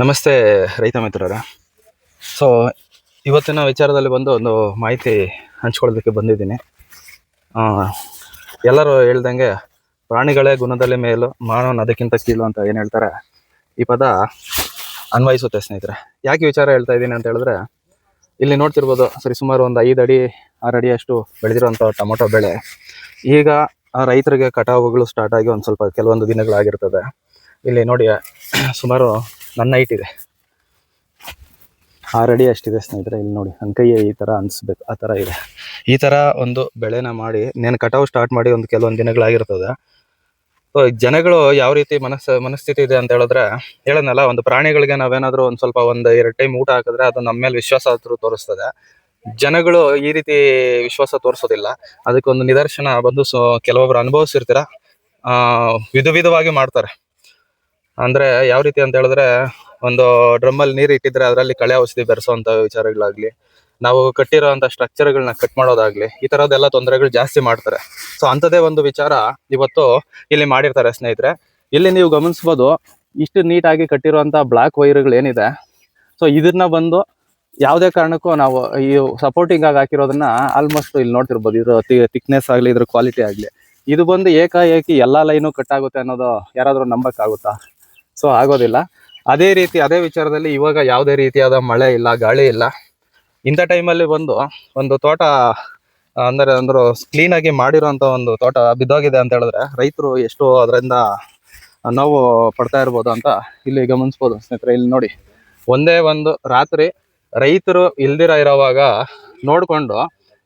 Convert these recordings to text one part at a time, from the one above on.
ನಮಸ್ತೆ ರೈತ ಮಿತ್ರರೇ. ಸೊ ಇವತ್ತಿನ ವಿಚಾರದಲ್ಲಿ ಬಂದು ಒಂದು ಮಾಹಿತಿ ಹಂಚ್ಕೊಳ್ಳೋದಕ್ಕೆ ಬಂದಿದ್ದೀನಿ. ಎಲ್ಲರೂ ಹೇಳ್ದಂಗೆ ಪ್ರಾಣಿಗಳೇ ಗುಣದಲ್ಲಿ ಮೇಲು, ಮಾನವನ ಅದಕ್ಕಿಂತ ಕೀಳು ಅಂತ ಏನು ಹೇಳ್ತಾರೆ? ಈ ಪದ ಅನ್ವಯಿಸುತ್ತೆ ಸ್ನೇಹಿತರೆ. ಯಾಕೆ ವಿಚಾರ ಹೇಳ್ತಾ ಇದ್ದೀನಿ ಅಂತ ಹೇಳಿದ್ರೆ, ಇಲ್ಲಿ ನೋಡ್ತಿರ್ಬೋದು ಸರಿ, ಸುಮಾರು ಒಂದು ಐದು ಅಡಿ, ಆರು ಅಡಿ ಅಷ್ಟು ಬೆಳೆದಿರುವಂಥ ಟೊಮೊಟೊ ಬೆಳೆ. ಈಗ ರೈತರಿಗೆ ಕಟಾವುಗಳು ಸ್ಟಾರ್ಟ್ ಆಗಿ ಒಂದು ಸ್ವಲ್ಪ ಕೆಲವೊಂದು ದಿನಗಳಾಗಿರ್ತದೆ. ಇಲ್ಲಿ ನೋಡಿ, ಸುಮಾರು ನನ್ನ ಹೈಟ್ ಇದೆ. ಆಲ್ರೆಡಿ ಅಷ್ಟಿದೆ ಸ್ನೇಹಿತರೆ, ಇಲ್ಲಿ ನೋಡಿ, ನನ್ನ ಈ ಥರ ಅನಿಸ್ಬೇಕು, ಆ ಥರ ಇದೆ. ಈ ಥರ ಒಂದು ಬೆಳೆನ ಮಾಡಿ నేను ಕಟಾವು ಸ್ಟಾರ್ಟ್ ಮಾಡಿ ಒಂದು ಕೆಲವೊಂದು ದಿನಗಳಾಗಿರ್ತದೆ. ಸೊ ಜನಗಳು ಯಾವ ರೀತಿ ಮನಸ್ಸು ಮನಸ್ಥಿತಿ ಇದೆ ಅಂತ ಹೇಳಿದ್ರೆ ಹೇಳೋಣಲ್ಲ ಒಂದು ಪ್ರಾಣಿಗಳಿಗೆ ನಾವೇನಾದರೂ ಒಂದು ಸ್ವಲ್ಪ ಒಂದು ಎರಡು ಟೈಮ್ ಊಟ ಹಾಕಿದ್ರೆ ಅದು ನಮ್ಮ ಮೇಲೆ ವಿಶ್ವಾಸ ಆದರೂ ತೋರಿಸ್ತದೆ. ಜನಗಳು ಈ ರೀತಿ ವಿಶ್ವಾಸ ತೋರಿಸೋದಿಲ್ಲ. ಅದಕ್ಕೊಂದು ನಿದರ್ಶನ ಬಂದು ಸೊ, ಕೆಲವೊಬ್ರು ಅನುಭವಿಸಿರ್ತೀರ? ವಿಧ ವಿಧವಾಗಿ ಮಾಡ್ತಾರೆ. ಅಂದ್ರೆ ಯಾವ ರೀತಿ ಅಂತ ಹೇಳಿದ್ರೆ ಒಂದು ಡ್ರಮ್ಮಲ್ಲಿ ನೀರು ಇಟ್ಟಿದ್ರೆ ಅದರಲ್ಲಿ ಕಳೆ ಔಷಧಿ ಬೆರೆಸುವಂತ ವಿಚಾರಗಳಾಗ್ಲಿ, ನಾವು ಕಟ್ಟಿರೋಂಥ ಸ್ಟ್ರಕ್ಚರ್ಗಳನ್ನ ಕಟ್ ಮಾಡೋದಾಗ್ಲಿ, ಈ ತರದೆಲ್ಲ ತೊಂದರೆಗಳು ಜಾಸ್ತಿ ಮಾಡ್ತಾರೆ. ಸೊ ಅಂಥದ್ದೇ ಒಂದು ವಿಚಾರ ಇವತ್ತು ಇಲ್ಲಿ ಮಾಡಿರ್ತಾರೆ ಸ್ನೇಹಿತರೆ. ಇಲ್ಲಿ ನೀವು ಗಮನಿಸ್ಬೋದು, ಇಷ್ಟು ನೀಟಾಗಿ ಕಟ್ಟಿರುವಂಥ ಬ್ಲಾಕ್ ವೈರ್ಗಳು ಏನಿದೆ. ಸೊ ಇದನ್ನ ಬಂದು ಯಾವುದೇ ಕಾರಣಕ್ಕೂ ನಾವು ಈ ಸಪೋರ್ಟಿಂಗ್ ಆಗಿ ಹಾಕಿರೋದನ್ನ ಆಲ್ಮೋಸ್ಟ್ ಇಲ್ಲಿ ನೋಡ್ತಿರ್ಬೋದು, ಇದ್ರ ಥಿಕ್ನೆಸ್ ಆಗಲಿ, ಇದ್ರ ಕ್ವಾಲಿಟಿ ಆಗಲಿ. ಇದು ಬಂದು ಏಕಾಏಕಿ ಎಲ್ಲ ಲೈನು ಕಟ್ ಆಗುತ್ತೆ ಅನ್ನೋದು ಯಾರಾದರೂ ನಂಬಕ್ಕಾಗುತ್ತಾ? ಸೊ ಆಗೋದಿಲ್ಲ. ಅದೇ ರೀತಿ, ಅದೇ ವಿಚಾರದಲ್ಲಿ ಇವಾಗ ಯಾವುದೇ ರೀತಿಯಾದ ಮಳೆ ಇಲ್ಲ, ಗಾಳಿ ಇಲ್ಲ. ಇಂಥ ಟೈಮಲ್ಲಿ ಬಂದು ಒಂದು ತೋಟ, ಅಂದರೆ ಅಂದರು ಕ್ಲೀನಾಗಿ ಮಾಡಿರೋಂಥ ಒಂದು ತೋಟ ಬಿದ್ದೋಗಿದೆ ಅಂತ ಹೇಳಿದ್ರೆ ರೈತರು ಎಷ್ಟು ಅದರಿಂದ ನೋವು ಪಡ್ತಾ ಇರ್ಬೋದು ಅಂತ ಇಲ್ಲಿ ಗಮನಿಸ್ಬೋದು ಸ್ನೇಹಿತರೆ. ಇಲ್ಲಿ ನೋಡಿ, ಒಂದೇ ಒಂದು ರಾತ್ರಿ ರೈತರು ಇಲ್ದಿರ ಇರೋವಾಗ ನೋಡಿಕೊಂಡು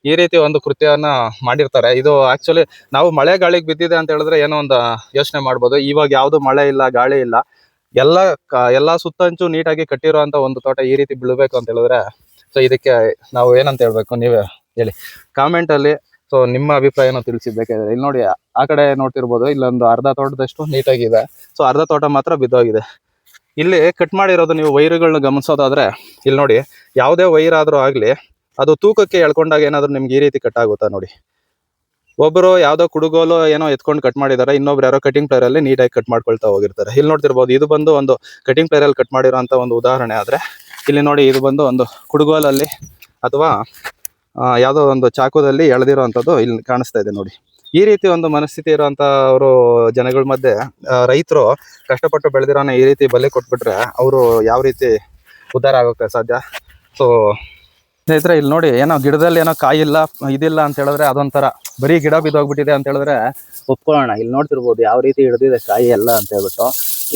ಈ ರೀತಿ ಒಂದು ಕೃತ್ಯವನ್ನು ಮಾಡಿರ್ತಾರೆ. ಇದು ಆಕ್ಚುಲಿ ನಾವು ಮಳೆ ಗಾಳಿಗೆ ಬಿದ್ದಿದೆ ಅಂತ ಹೇಳಿದ್ರೆ ಏನೋ ಒಂದು ಯೋಚನೆ ಮಾಡ್ಬೋದು. ಇವಾಗ ಯಾವುದು ಮಳೆ ಇಲ್ಲ, ಗಾಳಿ ಇಲ್ಲ. ಎಲ್ಲ ಎಲ್ಲಾ ಸುತ್ತಂಚು ನೀಟಾಗಿ ಕಟ್ಟಿರುವಂತ ಒಂದು ತೋಟ ಈ ರೀತಿ ಬೀಳ್ಬೇಕು ಅಂತ ಹೇಳಿದ್ರೆ ಸೊ ಇದಕ್ಕೆ ನಾವು ಏನಂತ ಹೇಳ್ಬೇಕು, ನೀವೇ ಹೇಳಿ. ಕಾಮೆಂಟ್ ಅಲ್ಲಿ ಸೊ ನಿಮ್ಮ ಅಭಿಪ್ರಾಯನ ತಿಳಿಸಿಬೇಕಾದ್ರೆ ಇಲ್ಲಿ ನೋಡಿ, ಆ ಕಡೆ ನೋಡ್ತಿರ್ಬೋದು, ಇಲ್ಲೊಂದು ಅರ್ಧ ತೋಟದಷ್ಟು ನೀಟಾಗಿದೆ. ಸೊ ಅರ್ಧ ತೋಟ ಮಾತ್ರ ಬಿದ್ದೋಗಿದೆ. ಇಲ್ಲಿ ಕಟ್ ಮಾಡಿರೋದು ನೀವು ವೈರುಗಳನ್ನ ಗಮನಿಸೋದಾದ್ರೆ, ಇಲ್ಲಿ ನೋಡಿ, ಯಾವುದೇ ವೈರ್ ಆದರೂ ಆಗಲಿ, ಅದು ತೂಕಕ್ಕೆ ಎಳ್ಕೊಂಡಾಗ ಏನಾದರೂ ನಿಮ್ಗೆ ಈ ರೀತಿ ಕಟ್ ಆಗುತ್ತಾ ನೋಡಿ. ಒಬ್ಬರು ಯಾವ್ದೋ ಕುಡುಗೋಲು ಏನೋ ಎತ್ಕೊಂಡು ಕಟ್ ಮಾಡಿದಾರೆ, ಇನ್ನೊಬ್ರು ಯಾರೋ ಕಟಿಂಗ್ ಪ್ಲೇಯರ್ ಅಲ್ಲಿ ನೀಟಾಗಿ ಕಟ್ ಮಾಡ್ಕೊಳ್ತಾ ಹೋಗಿರ್ತಾರೆ. ಇಲ್ಲಿ ನೋಡ್ತಿರ್ಬೋದು, ಇದು ಬಂದು ಒಂದು ಕಟಿಂಗ್ ಪ್ಲೇಯರ್ ಅಲ್ಲಿ ಕಟ್ ಮಾಡಿರೋಂಥ ಒಂದು ಉದಾಹರಣೆ ಆದ್ರೆ, ಇಲ್ಲಿ ನೋಡಿ ಇದು ಬಂದು ಒಂದು ಕುಡುಗೋಲಲ್ಲಿ ಅಥವಾ ಯಾವುದೋ ಒಂದು ಚಾಕುದಲ್ಲಿ ಎಳೆದಿರೋಂಥದ್ದು ಇಲ್ಲಿ ಕಾಣಿಸ್ತಾ ಇದೆ ನೋಡಿ. ಈ ರೀತಿ ಒಂದು ಮನಸ್ಥಿತಿ ಇರುವಂತವರು ಜನಗಳ ಮಧ್ಯೆ ರೈತರು ಕಷ್ಟಪಟ್ಟು ಬೆಳೆದಿರೋನ ಈ ರೀತಿ ಬಲೆ ಕೊಟ್ಬಿಟ್ರೆ ಅವರು ಯಾವ ರೀತಿ ಉದ್ಧಾರ ಆಗೋಕೆ ಸಾಧ್ಯ? ಸೊ ಸ್ನೇಹಿತರೆ, ಇಲ್ಲಿ ನೋಡಿ, ಏನೋ ಗಿಡದಲ್ಲಿ ಏನೋ ಕಾಯಿ ಇಲ್ಲ ಇದಿಲ್ಲ ಅಂತ ಹೇಳಿದ್ರೆ ಅದೊಂಥರ, ಬರೀ ಗಿಡ ಬಿದ್ದೋಗ್ಬಿಟ್ಟಿದೆ ಅಂತ ಹೇಳಿದ್ರೆ ಒಪ್ಕೊಳ್ಳೋಣ. ಇಲ್ಲಿ ನೋಡ್ತಿರ್ಬೋದು ಯಾವ ರೀತಿ ಹಿಡಿದಿದೆ ಕಾಯಿ ಎಲ್ಲ ಅಂತ ಹೇಳ್ಬಿಟ್ಟು.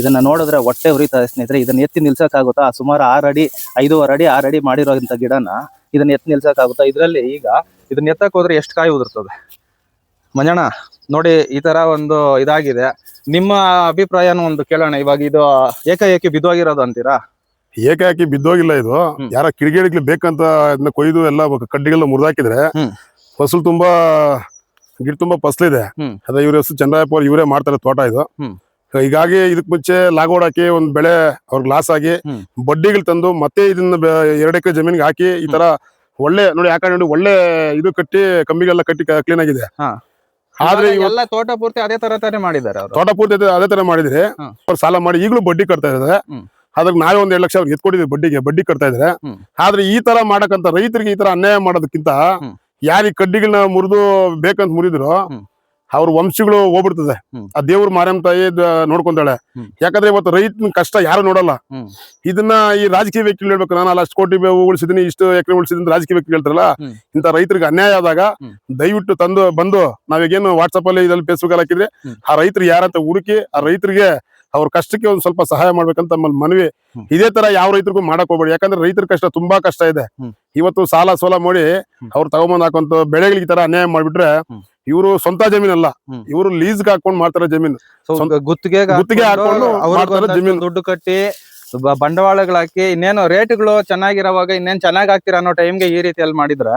ಇದನ್ನ ನೋಡಿದ್ರೆ ಹೊಟ್ಟೆ ಉರಿತದೆ ಸ್ನೇಹಿತರೆ. ಇದನ್ನ ಎತ್ತಿ ನಿಲ್ಸಕ್ಕಾಗುತ್ತಾ? ಸುಮಾರು ಆರು ಅಡಿ, ಐದೂವರೆ ಅಡಿ, ಆರು ಅಡಿ ಮಾಡಿರೋಂಥ ಗಿಡನ ಇದನ್ನ ಎತ್ತಿ ನಿಲ್ಸಕ್ಕಾಗುತ್ತಾ? ಇದರಲ್ಲಿ ಈಗ ಇದನ್ನ ಎತ್ತಕ್ಕೆ ಹೋದ್ರೆ ಎಷ್ಟು ಕಾಯಿ ಉದುರ್ತದೆ? ಮಂಜಣ್ಣ, ನೋಡಿ, ಈ ತರ ಒಂದು ಇದಾಗಿದೆ. ನಿಮ್ಮ ಅಭಿಪ್ರಾಯನ ಒಂದು ಕೇಳೋಣ. ಇವಾಗ ಇದು ಏಕಾಏಕಿ ಬಿದ್ದೋಗಿರೋದು ಅಂತೀರಾ? ಏಕಾಏಕಿ ಬಿದ್ದೋಗಿಲ್ಲ ಇದು. ಯಾರ ಕಿಡಿಗೇಡಿಗ್ಲಿ ಬೇಕಂತ ಅದನ್ನ ಕೊಯ್ದು ಎಲ್ಲ ಕಡ್ಡಿಗೆಲ್ಲ ಮುರಿದಾಕಿದ್ರೆ ಫಸಲ್ ತುಂಬಾ ಗಿಡ ತುಂಬಾ ಫಸಲಿದೆ ಇದೆ ಅದೇ ಇವ್ರ ಹೆಸರು ಚಂದ್ರಾಯಪ್ಪ ಅವ್ರು ಇವರೇ ಮಾಡ್ತಾರೆ ತೋಟ ಇದು. ಹೀಗಾಗಿ ಇದಕ್ ಮುಂಚೆ ಲಾಗೋಡ್ ಹಾಕಿ ಒಂದ್ ಬೆಳೆ ಅವ್ರಿಗೆ ಲಾಸ್ ಆಗಿ. ಬಡ್ಡಿಗಳು ತಂದು ಮತ್ತೆ ಇದನ್ನ ಎರಡು ಎಕರೆ ಜಮೀನಿಗೆ ಹಾಕಿ ಈ ತರ ಒಳ್ಳೆ ನೋಡಿ ಯಾಕಂದ್ರೆ ನೋಡಿ ಒಳ್ಳೆ ಇದು ಕಟ್ಟಿ ಕಂಬಿಗೆಲ್ಲ ಕಟ್ಟಿ ಕ್ಲೀನ್ ಆಗಿದೆ. ಆದ್ರೆ ಇವೆಲ್ಲ ಎಲ್ಲ ತೋಟ ಪೂರ್ತಿ ಅದೇ ತರ ತಾನೇ ಮಾಡಿದ್ದಾರೆ ತೋಟ ಪೂರ್ತಿ ಅದೇ- ತರ ಮಾಡಿದ್ರೆ. ಅವ್ರು ಸಾಲ ಮಾಡಿ ಈಗಲೂ ಬಡ್ಡಿ ಕಟ್ತಾ ಇದ್ದಾರೆ ಅದಕ್ಕೆ ನಾವೇ ಒಂದ್ ಎರಡು ಲಕ್ಷ ಅವ್ರಿಗೆ ಎತ್ಕೊಟ್ಟಿದ್ವಿ ಬಡ್ಡಿಗೆ ಬಡ್ಡಿ ಕಟ್ತಾ ಇದ್ರೆ. ಆದ್ರೆ ಈ ತರ ಮಾಡಕಂತ ರೈತರಿಗೆ ಈ ತರ ಅನ್ಯಾಯ ಮಾಡೋದಕ್ಕಿಂತ ಯಾರಿ ಯಾರಿಗೆ ಕಡ್ಡಿಗಳನ್ನ ಮುರಿದು ಬೇಕಂತ ಮುರಿದ್ರು. ಅವ್ರ ವಂಶಗಳು ಹೋಗ್ಬಿಡ್ತದೆ. ಆ ದೇವ್ರ ಮಾರಮ್ಮ ತಾಯಿ ನೋಡ್ಕೊಂತಾಳೆ. ಯಾಕಂದ್ರೆ ಇವತ್ತು ರೈತನ ಕಷ್ಟ ಯಾರು ನೋಡಲ್ಲ. ಇದನ್ನ ಈ ರಾಜಕೀಯ ವ್ಯಕ್ತಿ ಹೇಳ್ಬೇಕು ನಾನು ಅಲ್ಲಿ ಅಷ್ಟು ಕೋಟಿ ಉಳಿಸಿದೀನಿ ಇಷ್ಟು ಎಕರೆ ಉಳಿಸಿದೀನಿ ರಾಜಕೀಯ ವ್ಯಕ್ತಿ ಹೇಳ್ತಾರಲ್ಲ ಇಂತ ಇಂಥ ರೈತರಿಗೆ ಅನ್ಯಾಯ ಆದಾಗ. ದಯವಿಟ್ಟು ತಂದು ಬಂದು ನಾವೀಗೇನು ವಾಟ್ಸಪ್ ಅಲ್ಲಿ ಇದ್ರಲ್ಲಿ ಫೇಸ್ಬುಕ್ ಅಲ್ಲಿ ಹಾಕಿದ್ರೆ. ಆ ರೈತರು ಯಾರಂತ ಹುಡುಕಿ ಆ ರೈತರಿಗೆ ಅವ್ರ ಕಷ್ಟಕ್ಕೆ ಒಂದ್ ಸ್ವಲ್ಪ ಸಹಾಯ ಮಾಡ್ಬೇಕಂತ ನಮ್ಮಲ್ಲಿ ಮನವಿ. ಇದೇ ತರ ಯಾವ ರೈತರಿಗೂ ಮಾಡಕ್ ಹೋಗ್ಬೇಡಿ ಯಾಕಂದ್ರೆ ರೈತರ ಕಷ್ಟ ತುಂಬಾ ಕಷ್ಟ ಇದೆ ಇವತ್ತು ಸಾಲ ಸೋಲ ಮಾಡಿ. ಅವ್ರು ತಗೊಂಬಂದ್ ಹಾಕುವಂತ ಬೆಳೆಗಳಿಗೆ ತರ ಅನ್ಯಾಯ ಮಾಡ್ಬಿಟ್ರೆ. ಇವರು ಸ್ವಂತ ಜಮೀನ್ ಅಲ್ಲ ಇವರು ಲೀಸ್ ಹಾಕೊಂಡ್ ಮಾಡ್ತಾರೆ ಜಮೀನು ಗುತ್ತಿಗೆ ಗುತ್ತಿಗೆ ಹಾಕೊಂಡು ಜಮೀನು. ದುಡ್ಡು ಕಟ್ಟಿ ಬಂಡವಾಳಗಳು ಹಾಕಿ ಇನ್ನೇನು ರೇಟ್ಗಳು ಚೆನ್ನಾಗಿರೋವಾಗ ಇನ್ನೇನ್ ಚೆನ್ನಾಗ್ ಹಾಕ್ತೀರಾ ಅನ್ನೋ ಟೈಮ್ಗೆ ಈ ರೀತಿಯಲ್ಲಿ ಮಾಡಿದ್ರ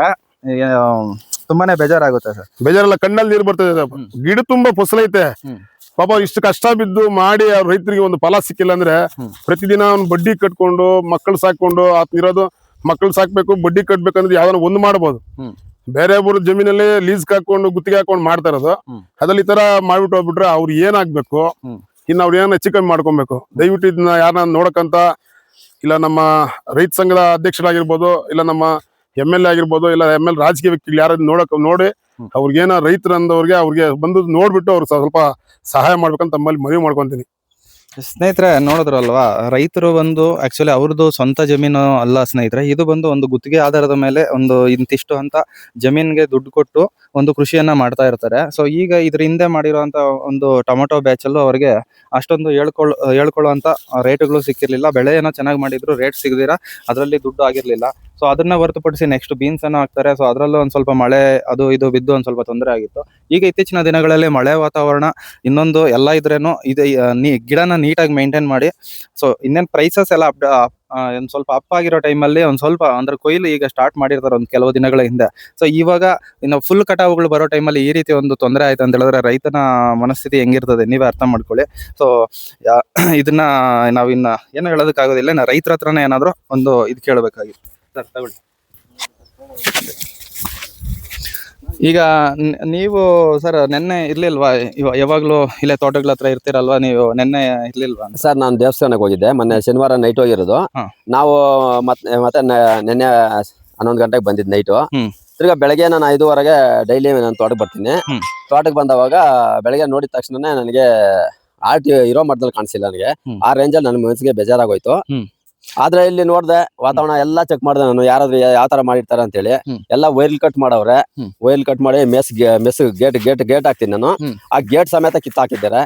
ತುಂಬಾನೇ ಬೇಜಾರಾಗುತ್ತೆ ಸರ್. ಬೇಜಾರಲ್ಲ ಕಣ್ಣಲ್ಲಿ ನೀರು ಬರ್ತದೆ. ಗಿಡ ತುಂಬಾ ಫಸಲೈತೆ. ಪಾಪ ಇಷ್ಟು ಕಷ್ಟ ಬಿದ್ದು ಮಾಡಿ ಅವ್ರ ರೈತರಿಗೆ ಒಂದು ಫಲ ಸಿಕ್ಕಿಲ್ಲ ಅಂದ್ರೆ ಪ್ರತಿದಿನ ಅವ್ನು ಬಡ್ಡಿ ಕಟ್ಕೊಂಡು ಮಕ್ಕಳು ಸಾಕೊಂಡು ಆತ ಇರೋದು ಮಕ್ಕಳು ಸಾಕ್ಬೇಕು ಬಡ್ಡಿ ಕಟ್ಬೇಕಂದ್ರೆ ಯಾವ್ದಾನ ಒಂದು ಮಾಡ್ಬೋದು. ಬೇರೆ ಊರ ಜಮೀನಲ್ಲಿ ಲೀಸ್ ಹಾಕೊಂಡು ಗುತ್ತಿಗೆ ಹಾಕೊಂಡು ಮಾಡ್ತಾ ಇರೋದು. ಅದ್ರಲ್ಲಿ ಈ ತರ ಮಾಡ್ಬಿಟ್ಟು ಹೋಗ್ಬಿಟ್ರೆ ಅವ್ರು ಏನಾಗ್ಬೇಕು. ಇನ್ನು ಅವ್ರು ಏನ ಹೆಚ್ಚು ಕಮ್ಮಿ ಮಾಡ್ಕೊಬೇಕು? ದಯವಿಟ್ಟು ಇದನ್ನ ಯಾರನ್ನ ನೋಡಕಂತ ಇಲ್ಲ ನಮ್ಮ ರೈತ ಸಂಘದ ಅಧ್ಯಕ್ಷರಾಗಿರ್ಬೋದು ಇಲ್ಲ ನಮ್ಮ ಎಂ ಎಲ್ ಎ ಆಗಿರ್ಬೋದು ಇಲ್ಲ ಎಂ ಎಲ್ ರಾಜಕೀಯ ವ್ಯಕ್ತಿಗಳು ಯಾರು ನೋಡಕ್ ನೋಡಿ ಅವ್ರಿಗೆ ಏನೋ ರೈತರು ರೈತರಂದವ್ರಿಗೆ ಅವ್ರಿಗೆ ಬಂದು ನೋಡ್ಬಿಟ್ಟು ಅವ್ರು ಸ್ವಲ್ಪ ಸಹಾಯ ಮಾಡ್ಬೇಕಂತ ತಮ್ಮಲ್ಲಿ ಮನವಿ ಮಾಡ್ಕೊಂತೀನಿ. ಸ್ನೇಹಿತರೆ ನೋಡಿದ್ರಲ್ವಾ ರೈತರು ಬಂದು ಆಕ್ಚುಲಿ ಅವ್ರದ್ದು ಸ್ವಂತ ಜಮೀನು ಅಲ್ಲ ಸ್ನೇಹಿತರೆ ಇದು ಬಂದು ಒಂದು ಗುತ್ತಿಗೆ ಆಧಾರದ ಮೇಲೆ ಒಂದು ಇಂತಿಷ್ಟು ಅಂತ ಜಮೀನ್ಗೆ ದುಡ್ಡು ಕೊಟ್ಟು ಒಂದು ಕೃಷಿಯನ್ನ ಮಾಡ್ತಾ ಇರ್ತಾರೆ. ಸೊ ಈಗ ಇದ್ರ ಹಿಂದೆ ಮಾಡಿರುವಂತ ಒಂದು ಟೊಮೊಟೊ ಬ್ಯಾಚಲ್ಲೂ ಅವರಿಗೆ ಅಷ್ಟೊಂದು ಹೇಳ್ಕೊಳ್ ಹೇಳ್ಕೊಳ್ಳುವಂತ ರೇಟ್ಗಳು ಸಿಕ್ಕಿರ್ಲಿಲ್ಲ. ಬೆಳೆ ಏನೋ ಚೆನ್ನಾಗಿ ಮಾಡಿದ್ರು ರೇಟ್ ಸಿಗದಿರ ಅದರಲ್ಲಿ ದುಡ್ಡು ಆಗಿರ್ಲಿಲ್ಲ. ಸೊ ಅದನ್ನ ಹೊರತುಪಡಿಸಿ ನೆಕ್ಸ್ಟ್ ಬೀನ್ಸ್ ಅನ್ನು ಹಾಕ್ತಾರೆ. ಸೊ ಅದರಲ್ಲೂ ಒಂದ್ ಸ್ವಲ್ಪ ಮಳೆ, ಅದು ಇದು ಬಿದ್ದು ಒಂದ್ ಸ್ವಲ್ಪ ತೊಂದರೆ ಆಗಿತ್ತು. ಈಗ ಇತ್ತೀಚಿನ ದಿನಗಳಲ್ಲಿ ಮಳೆ ವಾತಾವರಣ ಇನ್ನೊಂದು ಎಲ್ಲ ಇದ್ರೇನು ಇದು ಗಿಡನ ನೀಟಾಗಿ ಮೇಂಟೈನ್ ಮಾಡಿ. ಸೊ ಇನ್ನೇನ್ ಪ್ರೈಸಸ್ ಎಲ್ಲ ಅಪ್ ಒಂದ್ ಸ್ವಲ್ಪ ಅಪ್ ಆಗಿರೋ ಟೈಮಲ್ಲಿ ಒಂದ್ ಸ್ವಲ್ಪ ಅಂದ್ರೆ ಕೊಯ್ಲು ಈಗ ಸ್ಟಾರ್ಟ್ ಮಾಡಿರ್ತಾರೆ ಒಂದ್ ಕೆಲವು ದಿನಗಳ ಹಿಂದೆ. ಸೊ ಇವಾಗ ಇನ್ನು ಫುಲ್ ಕಟಾವುಗಳು ಬರೋ ಟೈಮಲ್ಲಿ ಈ ರೀತಿ ಒಂದು ತೊಂದರೆ ಆಯ್ತು ಅಂತ ಹೇಳಿದ್ರೆ ರೈತನ ಮನಸ್ಥಿತಿ ಹೆಂಗಿರ್ತದೆ ನೀವೇ ಅರ್ಥ ಮಾಡ್ಕೊಳ್ಳಿ. ಸೊ ಇದನ್ನ ನಾವಿನ್ನ ಏನು ಹೇಳೋದಕ್ಕಾಗೋದಿಲ್ಲ ರೈತರ ಹತ್ರನೇ ಏನಾದ್ರು ಒಂದು ಇದು ಕೇಳಬೇಕಾಗಿತ್ತು. ಸರ್ ತಗೊಳ್ಳಿ ಈಗ ನೀವು ಸರ್ ನೆನ್ನೆ ಇರ್ಲಿಲ್ವಾ ಇವ- ಯಾವಾಗ್ಲೂ ಇಲ್ಲೇ ತೋಟಗಳ ಹತ್ರ ಇರ್ತೀರಲ್ವಾ ನೀವು ನೆನ್ನೆ ಇರ್ಲಿಲ್ವಾ ಸರ್ ನಾನು ದೇವಸ್ಥಾನಕ್ಕೆ ಹೋಗಿದ್ದೆ ಮೊನ್ನೆ ಶನಿವಾರ ನೈಟ್ ಹೋಗಿರೋದು ಹಾ. ನಾವು ಮತ್ತೆ ಮತ್ತೆ ನ- ನೆನ್ನೆ ಹನ್ನೊಂದು ಗಂಟೆಗೆ ಬಂದಿದ್ದು ನೈಟು ಹ್ಮ್. ತಿರ್ಗಾ ಬೆಳಗ್ಗೆ ನಾನು ಐದುವರೆಗೆ ಡೈಲಿ ನಾನು ತೋಟಕ್ಕೆ ಬರ್ತೀನಿ ಹ್ಮ್. ತೋಟಕ್ಕೆ ಬಂದವಾಗ ಬೆಳಗ್ಗೆ ನೋಡಿದ ತಕ್ಷಣನೇ ನನಗೆ ಆರ್ಟ್ ಇರೋ ಮಟ್ಟದಲ್ಲಿ ಕಾಣಿಸಿಲ್ಲ ನನಗೆ ಹ್ಮ್. ಆ ರೇಂಜಲ್ಲಿ ನನ್ನ ಮನಸ್ಸಿಗೆ ಬೇಜಾರಾಗೋಯ್ತು ಹ್ಮ್. ಆದ್ರೆ ಇಲ್ಲಿ ನೋಡ್ದೆ ವಾತಾವರಣ ಎಲ್ಲಾ ಚೆಕ್ ಮಾಡ್ದೆ ನಾನು ಯಾರಾದ್ರೂ ಯಾವ ತರ ಮಾಡಿರ್ತಾರೆ ಅಂತ ಹೇಳಿ ಎಲ್ಲಾ ವೈರ್ಲ್ ಕಟ್ ಮಾಡವ್ರೆ. ವೈರ್ ಕಟ್ ಮಾಡಿ mesh mesh gate gate gate ಹಾಕ್ತೀನಿ ನಾನು. ಆ ಗೇಟ್ ಸಮೇತ ಕಿತ್ತಾಕಿದ್ದಾರೆ.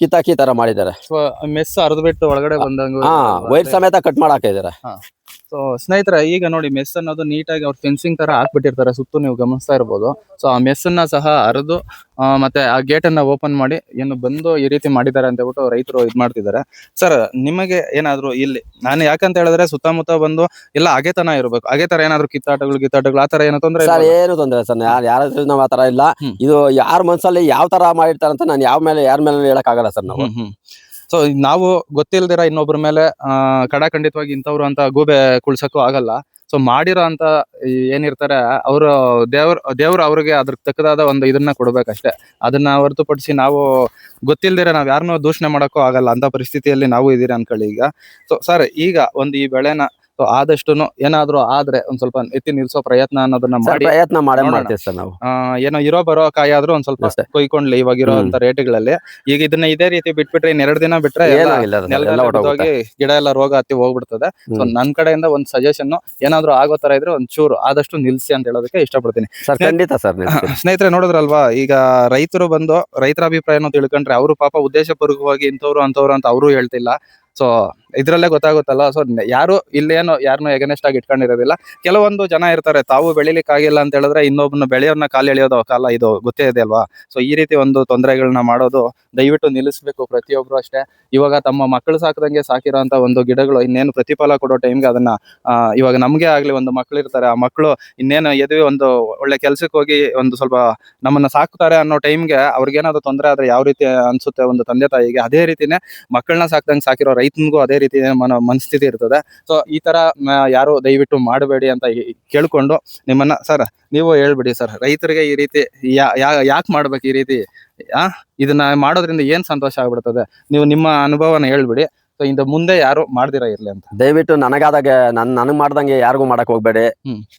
ಕಿತ್ತಾಕಿ ತರ ಮಾಡಿದ್ದಾರೆ. ಮೆಸ್ ಅರ್ಧ ಬಿಟ್ಟು ಒಳಗಡೆ ಬಂದಂಗ ಹಾ ವೈರ್ ಸಮೇತ ಕಟ್ ಮಾಡಾಕಿದ್ದಾರೆ ಸೊ ಸ್ನೇಹಿತರ ಈಗ ನೋಡಿ ಮೆಸ್ ಅನ್ನೋದು ನೀಟಾಗಿ ಅವ್ರು ಫೆನ್ಸಿಂಗ್ ತರ ಹಾಕ್ಬಿಟ್ಟಿರ್ತಾರೆ ಸುತ್ತು ನೀವು ಗಮನಿಸ್ತಾ ಇರ್ಬೋದು. ಸೊ ಆ ಮೆಸ್ ಅನ್ನ ಸಹ ಅರೆದು ಮತ್ತೆ ಆ ಗೇಟ್ ಅನ್ನ ಓಪನ್ ಮಾಡಿ ಏನು ಬಂದು ಈ ರೀತಿ ಮಾಡಿದ್ದಾರೆ ಅಂತ ಹೇಳ್ಬಿಟ್ಟು ರೈತರು ಇದ್ ಮಾಡ್ತಿದ್ದಾರೆ. ಸರ್ ನಿಮಗೆ ಏನಾದ್ರು ಇಲ್ಲಿ ನಾನು ಯಾಕಂತ ಹೇಳಿದ್ರೆ ಸುತ್ತಮುತ್ತ ಬಂದು ಎಲ್ಲ ಅಗೆತನ ಇರಬೇಕು. ಅಗೆ ತರ ಏನಾದ್ರು ಕಿತ್ತಾಟಗಳು ಕಿತ್ತಾಟಗಳು ಆ ತರ ಏನೋ ತೊಂದ್ರೆ ಸರ್ ಏನು ತೊಂದರೆ ಸರ್ ಯಾರು ಯಾರಾದ್ರೂ ನಾವು ಆತರ ಇಲ್ಲ. ಇದು ಯಾರ ಮನ್ಸಲ್ಲಿ ಯಾವ ತರ ಮಾಡಿರ್ತಾರೆ ಅಂತ ನಾನು ಯಾವ ಮೇಲೆ ಯಾರ ಮೇಲೆ ಹೇಳಕ್ ಆಗಲ್ಲ ಸರ್ ನಾವು ಸೊ ನಾವು ಗೊತ್ತಿಲ್ದಿರ ಇನ್ನೊಬ್ರ ಮೇಲೆ ಕಡಾಖಂಡಿತವಾಗಿ ಇಂಥವ್ರು ಅಂತ ಗೂಬೆ ಕುಳ್ಸಕ್ಕೂ ಆಗಲ್ಲ. ಸೊ ಮಾಡಿರೋ ಅಂತ ಏನಿರ್ತಾರೆ, ಅವರು ದೇವ್ರ, ದೇವ್ರು ಅವ್ರಿಗೆ ಅದ್ರ ತಕ್ಕದಾದ ಒಂದು ಇದನ್ನ ಕೊಡ್ಬೇಕಷ್ಟೇ. ಅದನ್ನ ಹೊರತುಪಡಿಸಿ ನಾವು ಗೊತ್ತಿಲ್ದಿರ ನಾವ್ ಯಾರನ್ನೂ ದೂಷಣೆ ಮಾಡೋಕ್ಕೂ ಆಗಲ್ಲ ಅಂತ ಪರಿಸ್ಥಿತಿಯಲ್ಲಿ ನಾವು ಇದೀರ ಅನ್ಕೊಳ್ಳಿ ಈಗ. ಸೊ ಸರ್ ಈಗ ಒಂದು ಈ ಬೆಳೆನ ಸೊ ಆದಷ್ಟು ಏನಾದ್ರೂ ಆದ್ರೆ ಒಂದ್ ಸ್ವಲ್ಪ ಎತ್ತಿ ನಿಲ್ಸೋ ಪ್ರಯತ್ನ ಅನ್ನೋದನ್ನ ಮಾಡಿ ಪ್ರಯತ್ನ ಮಾಡೇ ಮಾಡ್ತೇವೆ ಸರ್ ನಾವು ಆ, ಏನೋ ಇರೋ ಬರೋ ಕಾಯಿ ಆದ್ರೂ ಒಂದ್ ಸ್ವಲ್ಪ. ಕೊಯ್ಕೊಂಡ್ಲಿ ಇವಾಗ ಇರೋಂತ ರೇಟ್ಗಳಲ್ಲಿ ಈಗ ಇದನ್ನ ಇದೇ ರೀತಿ ಬಿಟ್ಬಿಟ್ರೆ ಇನ್ ಎರಡು ದಿನ ಬಿಟ್ರೆ ಎಲ್ಲ ಏನಾಗಿಲ್ಲ ಸರ್, ಎಲ್ಲ ಹೊರ್ಟೋಗುತ್ತೆ. ಬಿದ್ದೋಗಿ ಗಿಡ ಎಲ್ಲ ರೋಗ ಹತ್ತಿ ಹೋಗ್ಬಿಡ್ತದೆ ಸೊ. ನನ್ ಕಡೆಯಿಂದ ಒಂದ್ ಸಜೆಷನ್ ಏನಾದ್ರು ಆಗೋ ತರ ಇದ್ರೆ ಒಂದ್ ಚೂರು ಆದಷ್ಟು ನಿಲ್ಸಿ ಅಂತ ಹೇಳೋದಕ್ಕೆ ಇಷ್ಟಪಡ್ತೀನಿ ಸರ್ ಖಂಡಿತ ಸರ್. ಸ್ನೇಹಿತರೆ ನೋಡಿದ್ರಲ್ವಾ ಈಗ ರೈತರು ಬಂದು ರೈತರ ಅಭಿಪ್ರಾಯನ ತಿಳ್ಕೊಂಡ್ರೆ ಅವರು ಪಾಪ ಉದ್ದೇಶಪೂರ್ವಕವಾಗಿ ಇಂಥವ್ರು ಅಂತವ್ರು ಅಂತ ಅವರು ಹೇಳ್ತಿಲ್ಲ ಸೊ ಇದ್ರಲ್ಲೇ ಗೊತ್ತಾಗುತ್ತಲ್ಲ ಸೊ ಯಾರು ಇಲ್ಲೇನು ಯಾರನ್ನು ಎಗನೆಸ್ಟ್ ಆಗಿ ಇಟ್ಕೊಂಡಿರೋದಿಲ್ಲ. ಕೆಲವೊಂದು ಜನ ಇರ್ತಾರೆ, ತಾವು ಬೆಳಿಲಿಕ್ಕೆ ಆಗಿಲ್ಲ ಅಂತ ಹೇಳಿದ್ರೆ ಇನ್ನೊಬ್ಬನ ಬೆಳೆಯೋರ್ನ ಕಾಲು ಎಳೆಯೋದು ಕಾಲ ಇದು ಗೊತ್ತೇ ಇದೆ ಅಲ್ವಾ? ಸೊ ಈ ರೀತಿ ಒಂದು ತೊಂದರೆಗಳನ್ನ ಮಾಡೋದು ದಯವಿಟ್ಟು ನಿಲ್ಲಿಸಬೇಕು ಪ್ರತಿಯೊಬ್ರು ಅಷ್ಟೇ. ಇವಾಗ ತಮ್ಮ ಮಕ್ಕಳು ಸಾಕದಂಗೆ ಸಾಕಿರೋಂತ ಒಂದು ಗಿಡಗಳು, ಇನ್ನೇನು ಪ್ರತಿಫಲ ಕೊಡೋ ಟೈಮ್ಗೆ ಅದನ್ನ ಇವಾಗ ನಮಗೆ ಆಗ್ಲಿ ಒಂದು ಮಕ್ಕಳು ಇರ್ತಾರೆ, ಆ ಮಕ್ಕಳು ಇನ್ನೇನು ಎದುವೆ ಒಂದು ಒಳ್ಳೆ ಕೆಲ್ಸಕ್ಕೆ ಹೋಗಿ ಒಂದು ಸ್ವಲ್ಪ ನಮ್ಮನ್ನ ಸಾಕ್ತಾರೆ ಅನ್ನೋ ಟೈಮ್ಗೆ ಅವ್ರಿಗೇನಾದ್ರು ತೊಂದರೆ ಆದ್ರೆ ಯಾವ ರೀತಿ ಅನ್ಸುತ್ತೆ ಒಂದು ತಂದೆ ತಾಯಿಗೆ? ಅದೇ ರೀತಿನೇ ಮಕ್ಕಳನ್ನ ಸಾಕ್ದಂಗೆ ಸಾಕಿರೋ ರೈತನಿಗೂ ಅದೇ ರೀತಿ ಮನ ಮನಸ್ಥಿತಿ ಇರ್ತದೆ. ಸೊ ಈ ತರ ಯಾರು ದಯವಿಟ್ಟು ಮಾಡಬೇಡಿ ಅಂತ ಕೇಳ್ಕೊಂಡು ನಿಮ್ಮನ್ನ ಸರ್ ನೀವು ಹೇಳ್ಬಿಡಿ ಸರ್ ರೈತರಿಗೆ ಈ ರೀತಿ ಯಾ- ಯಾಕೆ ಮಾಡ್ಬೇಕು ಈ ರೀತಿ? ಆ ಇದನ್ನ ಮಾಡೋದ್ರಿಂದ ಏನ್ ಸಂತೋಷ ಆಗ್ಬಿಡ್ತದೆ? ನೀವು ನಿಮ್ಮ ಅನುಭವನ ಹೇಳ್ಬಿಡಿ. ಸೊ ಇಂದ ಮುಂದೆ ಯಾರು ಮಾಡ್ದಿರ ಇರ್ಲಿ ಅಂತ. ದಯವಿಟ್ಟು ನನಗಾದಾಗ ನನ್ ನನಗ್ ಮಾಡ್ದಂಗೆ ಯಾರಿಗೂ ಮಾಡಕ್ ಹೋಗ್ಬೇಡಿ.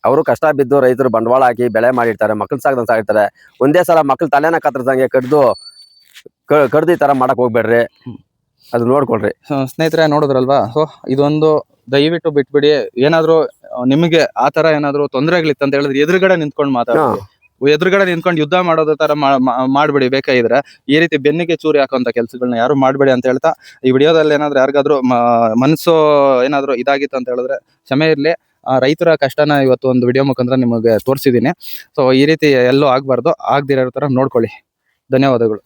ಅವರು ಕಷ್ಟ ಬಿದ್ದು ರೈತರು ಬಂಡವಾಳ ಹಾಕಿ ಬೆಳೆ ಮಾಡಿರ್ತಾರೆ ಮಕ್ಳು ಸಾಕ್ದಂಗ್ ಸಾಕಿರ್ತಾರೆ ಒಂದೇ ಸಲ ಮಕ್ಳು ತಲೆನ ಕತ್ತರ್ಸಂಗೆ ಕಡ್ದು ಕಡ್ದು ಈ ತರ ಮಾಡಕ್ ಹೋಗ್ಬೇಡ್ರಿ. ಅದು ನೋಡ್ಕೊಳ್ರಿ. ಸೊ ಸ್ನೇಹಿತರೆ ನೋಡಿದ್ರಲ್ವಾ? ಸೊ ಇದೊಂದು ದಯವಿಟ್ಟು ಬಿಟ್ಬಿಡಿ. ಏನಾದ್ರು ನಿಮಗೆ ಆ ತರ ಏನಾದ್ರು ತೊಂದರೆಗಳಿತ್ತು ಅಂತ ಹೇಳಿದ್ರೆ ಎದುರುಗಡೆ ನಿಂತ್ಕೊಂಡು ಮಾತಾಡಿ ಎದುರುಗಡೆ ನಿಂತ್ಕೊಂಡು ಯುದ್ಧ ಮಾಡೋದ ತರ ಮಾಡ್ಬೇಡಿ ಬೇಕಾಗಿದ್ರೆ. ಈ ರೀತಿ ಬೆನ್ನಿಗೆ ಚೂರಿ ಹಾಕುವಂತ ಕೆಲಸಗಳನ್ನ ಯಾರು ಮಾಡ್ಬೇಡಿ ಅಂತ ಹೇಳ್ತಾ ಈ ವಿಡಿಯೋದಲ್ಲಿ ಏನಾದ್ರು ಯಾರಿಗಾದ್ರೂ ಮನಸ್ಸು ಏನಾದ್ರು ಇದಾಗಿತ್ತು ಅಂತ ಹೇಳಿದ್ರೆ ಕ್ಷಮೆ ಇರ್ಲಿ. ಆ ರೈತರ ಕಷ್ಟನ ಇವತ್ತು ಒಂದು ವಿಡಿಯೋ ಮುಖಾಂತರ ನಿಮಗೆ ತೋರಿಸಿದ್ದೀನಿ. ಸೊ ಈ ರೀತಿ ಎಲ್ಲೂ ಆಗ್ಬಾರ್ದು. ಆಗದಿರೋ ತರ ನೋಡ್ಕೊಳ್ಳಿ. ಧನ್ಯವಾದಗಳು.